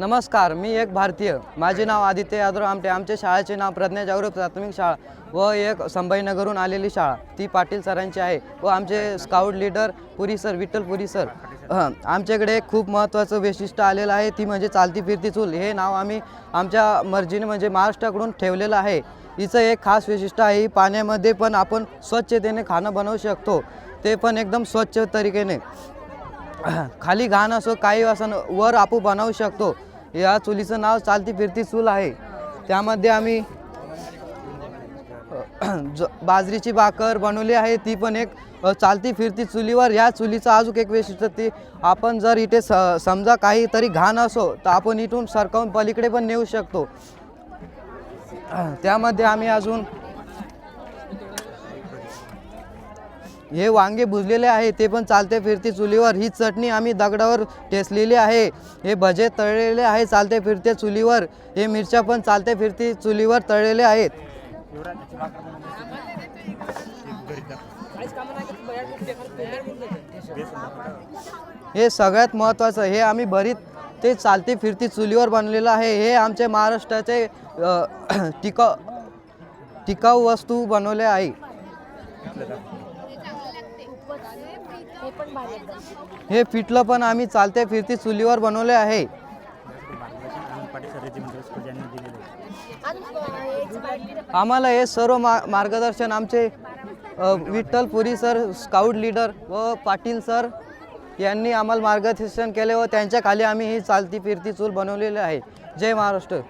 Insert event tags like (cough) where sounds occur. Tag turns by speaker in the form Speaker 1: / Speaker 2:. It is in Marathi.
Speaker 1: नमस्कार मी एक भारतीय. माझे नाव आदित्य यादव आमटे. आमच्या शाळेचे नाव प्रज्ञा जागरूक प्राथमिक शाळा व एक संभाजीनगरहून आलेली शाळा. ती पाटील सरांची आहे व आमचे scout leader Puri sir Vitthal Puri sir. हं, आमच्याकडे एक खूप महत्त्वाचं वैशिष्ट्य आलेलं आहे ती म्हणजे चालती फिरती चूल. हे नाव आम्ही आमच्या मर्जीने म्हणजे महाराष्ट्राकडून ठेवलेलं आहे. हिचं एक खास वैशिष्ट्य आहे ही पाण्यामध्ये पण आपण स्वच्छतेने खाणं बनवू शकतो. ते पण एकदम स्वच्छ तरीकेने. खाली घाण असो काही असं वर आपू बनवू शकतो. या चुलीचं नाव चालती फिरती चूल आहे. त्यामध्ये आम्ही ज बाजरीची भाकर बनवली आहे. ती पण एक चालती फिरती चुलीवर. या चुलीचं अजून एक वैशिष्ट्य ती आपण जर इथे स समजा काहीतरी घाण असो तर आपण इथून सरकावून पलीकडे पण नेऊ शकतो. त्यामध्ये आम्ही अजून हे वांगे भुजलेले आहे ते पण चालते फिरते चुलीवर. ही चटणी आम्ही दगडावर टेसलेली आहे. हे भजे तळलेले आहे चालते फिरते चुलीवर. हे मिरच्या पण चालते फिरते चुलीवर तळलेले आहेत. हे सगळ्यात महत्त्वाचं हे आम्ही भरीत ते चालते फिरती चुलीवर बनलेलं आहे. हे आमचे महाराष्ट्राचे (clears throat) टिकाऊ टिकाऊ वस्तू बनवले आहे.
Speaker 2: हे
Speaker 1: पिठलं पण आम्ही चालते फिरती चुलीवर बनवले आहे. आम्हाला हे सर्व मा मार्गदर्शन आमचे Vitthalpuri Vitthal Puri sir scout leader व पाटील सर यांनी आम्हाला मार्गदर्शन केले व त्यांच्या खाली आम्ही ही चालती फिरती चूल बनवलेली आहे. जय महाराष्ट्र.